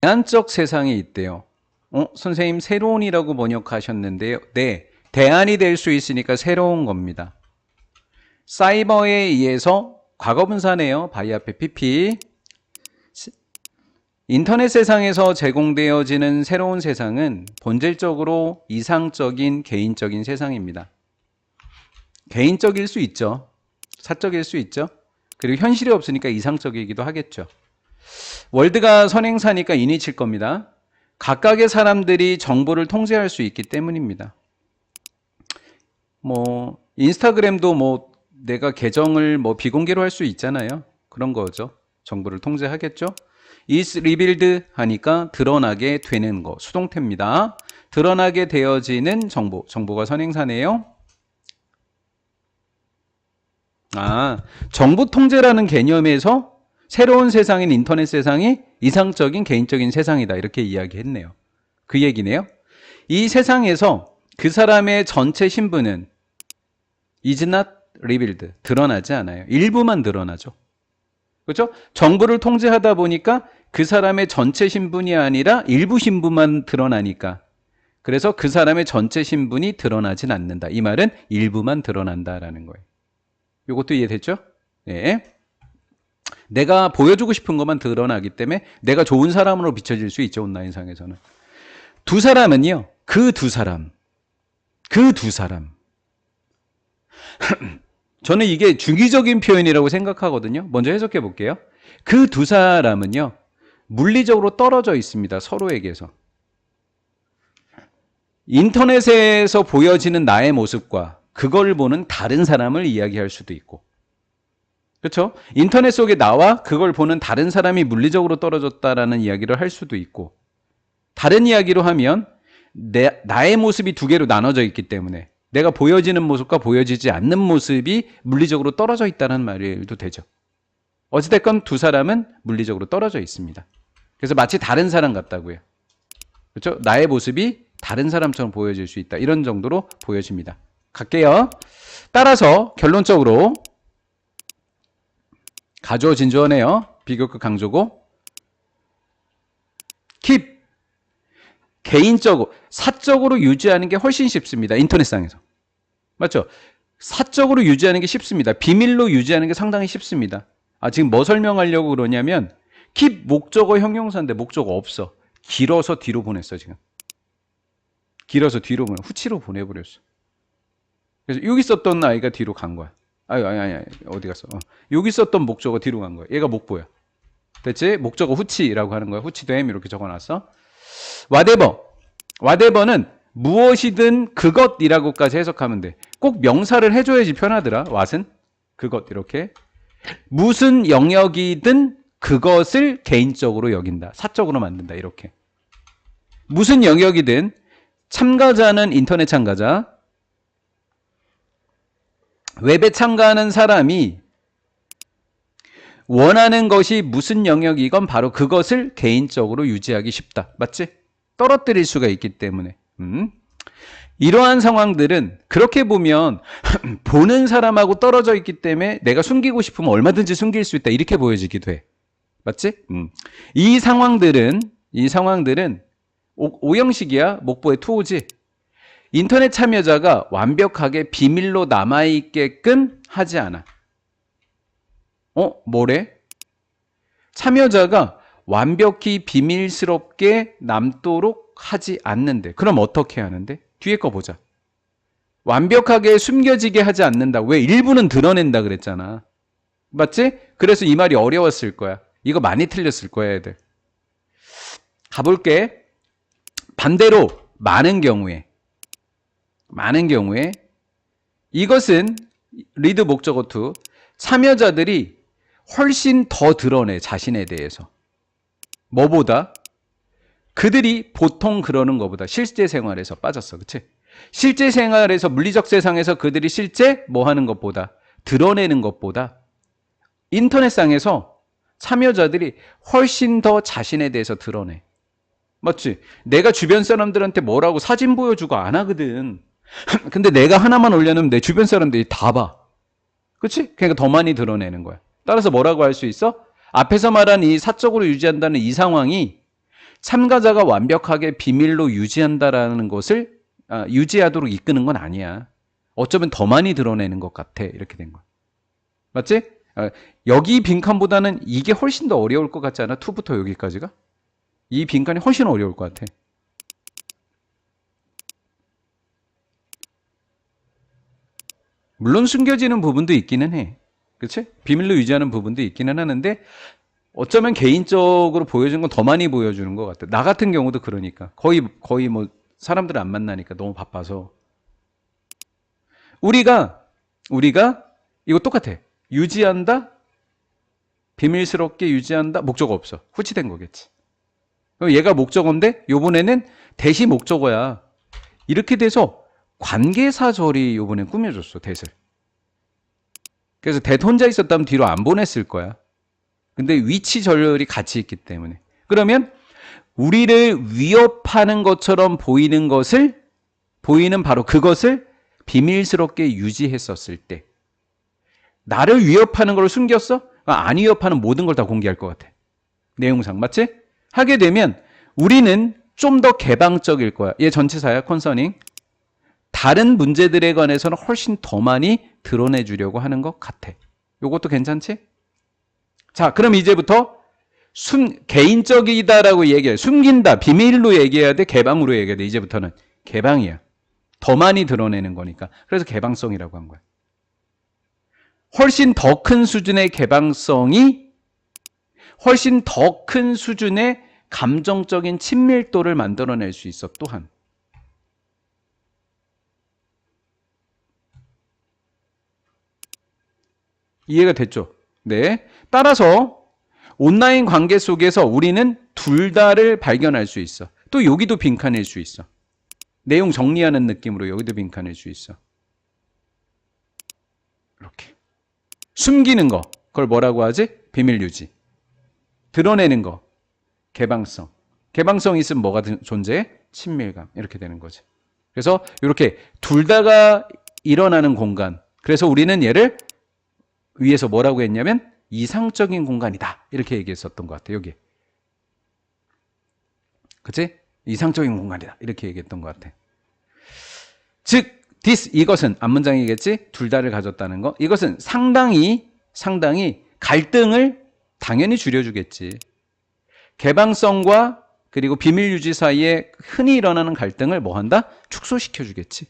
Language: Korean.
대안적 세상에 있대요. 어, 선생님 새로운이라고 번역하셨는데요. 네, 대안이 될 수 있으니까 새로운 겁니다. 사이버에 의해서 과거분사네요. 바이 앞에 PP. 인터넷 세상에서 제공되어지는 새로운 세상은 본질적으로 이상적인 개인적인 세상입니다. 개인적일 수 있죠. 사적일 수 있죠. 그리고 현실이 없으니까 이상적이기도 하겠죠. 월드가 선행사니까 인이 칠 겁니다. 각각의 사람들이 정보를 통제할 수 있기 때문입니다. 뭐 인스타그램도 뭐 내가 계정을 뭐 비공개로 할 수 있잖아요. 그런 거죠. 정보를 통제하겠죠. is revealed 하니까 드러나게 되는 거 수동태입니다. 드러나게 되어지는 정보 정보가 선행사네요. 아, 정보 통제라는 개념에서 새로운 세상인 인터넷 세상이 이상적인 개인적인 세상이다. 이렇게 이야기했네요. 그 얘기네요. 이 세상에서 그 사람의 전체 신분은 is not revealed. 드러나지 않아요. 일부만 드러나죠. 그렇죠? 정보를 통제하다 보니까 그 사람의 전체 신분이 아니라 일부 신분만 드러나니까 그래서 그 사람의 전체 신분이 드러나진 않는다. 이 말은 일부만 드러난다라는 거예요. 이것도 이해됐죠? 네. 내가 보여주고 싶은 것만 드러나기 때문에 내가 좋은 사람으로 비춰질 수 있죠. 온라인상에서는. 두 사람은요. 그 두 사람. 그 두 사람. 저는 이게 중의적인 표현이라고 생각하거든요. 먼저 해석해 볼게요. 그 두 사람은요. 물리적으로 떨어져 있습니다. 서로에게서. 인터넷에서 보여지는 나의 모습과 그걸 보는 다른 사람을 이야기할 수도 있고. 그렇죠? 인터넷 속에 나와 그걸 보는 다른 사람이 물리적으로 떨어졌다라는 이야기를 할 수도 있고. 다른 이야기로 하면 내, 나의 모습이 두 개로 나눠져 있기 때문에 내가 보여지는 모습과 보여지지 않는 모습이 물리적으로 떨어져 있다는 말도 되죠. 어찌됐건 두 사람은 물리적으로 떨어져 있습니다. 그래서 마치 다른 사람 같다고요. 그렇죠? 나의 모습이 다른 사람처럼 보여질 수 있다. 이런 정도로 보여집니다. 갈게요. 따라서 결론적으로 가조 진주어네요. 비교급 강조고 keep 개인적으로 사적으로 유지하는 게 훨씬 쉽습니다. 인터넷상에서 맞죠? 사적으로 유지하는 게 쉽습니다. 비밀로 유지하는 게 상당히 쉽습니다. 아 지금 뭐 설명하려고 그러냐면 keep 목적어 형용사인데 목적어 없어. 길어서 뒤로 보냈어 지금. 길어서 뒤로 보내 후치로 보내버렸어. 그래서 여기 있었던 아이가 뒤로 간 거야. 아니 아니 아니 어디 갔어? 어. 여기 있었던 목적어 뒤로 간 거야. 얘가 목보야. 됐지? 목적어 후치라고 하는 거야. 후치됨 이렇게 적어놨어. whatever. whatever는 무엇이든 그것이라고까지 해석하면 돼. 꼭 명사를 해줘야지 편하더라. what은 그것 이렇게 무슨 영역이든 그것을 개인적으로 여긴다. 사적으로 만든다. 이렇게 무슨 영역이든 참가자는 인터넷 참가자, 웹에 참가하는 사람이 원하는 것이 무슨 영역이건 바로 그것을 개인적으로 유지하기 쉽다. 맞지? 떨어뜨릴 수가 있기 때문에. 음. 이러한 상황들은 그렇게 보면 보는 사람하고 떨어져 있기 때문에 내가 숨기고 싶으면 얼마든지 숨길 수 있다. 이렇게 보여지기도 해. 맞지? 음. 이 상황들은 이 상황들은 오, 오형식이야. 목보의 투오지. 인터넷 참여자가 완벽하게 비밀로 남아있게끔 하지 않아. 어? 뭐래? 참여자가 완벽히 비밀스럽게 남도록 하지 않는데. 그럼 어떻게 하는데? 뒤에 거 보자. 완벽하게 숨겨지게 하지 않는다. 왜? 일부는 드러낸다 그랬잖아. 맞지? 그래서 이 말이 어려웠을 거야. 이거 많이 틀렸을 거야, 애들. 가볼게. 반대로 많은 경우에 많은 경우에 이것은 리드 목적어 투 참여자들이 훨씬 더 드러내 자신에 대해서 뭐보다 그들이 보통 그러는 것보다 실제 생활에서 빠졌어 그치 실제 생활에서 물리적 세상에서 그들이 실제 뭐 하는 것보다 드러내는 것보다 인터넷상에서 참여자들이 훨씬 더 자신에 대해서 드러내 맞지? 내가 주변 사람들한테 뭐라고 사진 보여주고 안 하거든. 근데 내가 하나만 올려놓으면 내 주변 사람들이 다 봐. 그치? 그러니까 더 많이 드러내는 거야. 따라서 뭐라고 할 수 있어? 앞에서 말한 이 사적으로 유지한다는 이 상황이 참가자가 완벽하게 비밀로 유지한다라는 것을 아, 유지하도록 이끄는 건 아니야. 어쩌면 더 많이 드러내는 것 같아. 이렇게 된 거야. 맞지? 아, 여기 빈칸보다는 이게 훨씬 더 어려울 것 같지 않아? 2부터 여기까지가? 이 빈칸이 훨씬 어려울 것 같아. 물론 숨겨지는 부분도 있기는 해. 그치? 비밀로 유지하는 부분도 있기는 하는데 어쩌면 개인적으로 보여주는 건더 많이 보여주는 것 같아. 나 같은 경우도 그러니까. 거의, 거의 뭐 사람들 안 만나니까 너무 바빠서. 우리가, 우리가 이거 똑같아. 유지한다? 비밀스럽게 유지한다? 목적어 없어. 후치된 거겠지. 그럼 얘가 목적어인데 요번에는 대시 목적어야. 이렇게 돼서 관계사절이 요번엔 꾸며줬어, 대을. 그래서 대 혼자 있었다면 뒤로 안 보냈을 거야. 근데 위치 절이 같이 있기 때문에. 그러면 우리를 위협하는 것처럼 보이는 것을 보이는 바로 그것을 비밀스럽게 유지했었을 때 나를 위협하는 걸 숨겼어? 안 위협하는 모든 걸 다 공개할 것 같아. 내용상 맞지? 하게 되면 우리는 좀 더 개방적일 거야. 얘 전체사야 컨서닝. 다른 문제들에 관해서는 훨씬 더 많이 드러내 주려고 하는 것 같아. 요것도 괜찮지? 자, 그럼 이제부터 숨, 개인적이다라고 얘기해. 숨긴다. 비밀로 얘기해야 돼. 개방으로 얘기해야 돼. 이제부터는. 개방이야. 더 많이 드러내는 거니까. 그래서 개방성이라고 한 거야. 훨씬 더 큰 수준의 개방성이 훨씬 더 큰 수준의 감정적인 친밀도를 만들어낼 수 있어. 또한. 이해가 됐죠? 네. 따라서 온라인 관계 속에서 우리는 둘 다를 발견할 수 있어. 또 여기도 빈칸일 수 있어. 내용 정리하는 느낌으로 여기도 빈칸일 수 있어. 이렇게. 숨기는 거. 그걸 뭐라고 하지? 비밀 유지. 드러내는 거. 개방성. 개방성 있으면 뭐가 존재해? 친밀감. 이렇게 되는 거지. 그래서 이렇게 둘 다가 일어나는 공간. 그래서 우리는 얘를 위에서 뭐라고 했냐면 이상적인 공간이다. 이렇게 얘기했었던 것 같아요. 여기. 그치? 이상적인 공간이다. 이렇게 얘기했던 것 같아. 즉, this 이것은 앞문장이겠지? 둘 다를 가졌다는 거. 이것은 상당히 상당히 갈등을 당연히 줄여주겠지. 개방성과 그리고 비밀 유지 사이에 흔히 일어나는 갈등을 뭐 한다? 축소시켜 주겠지.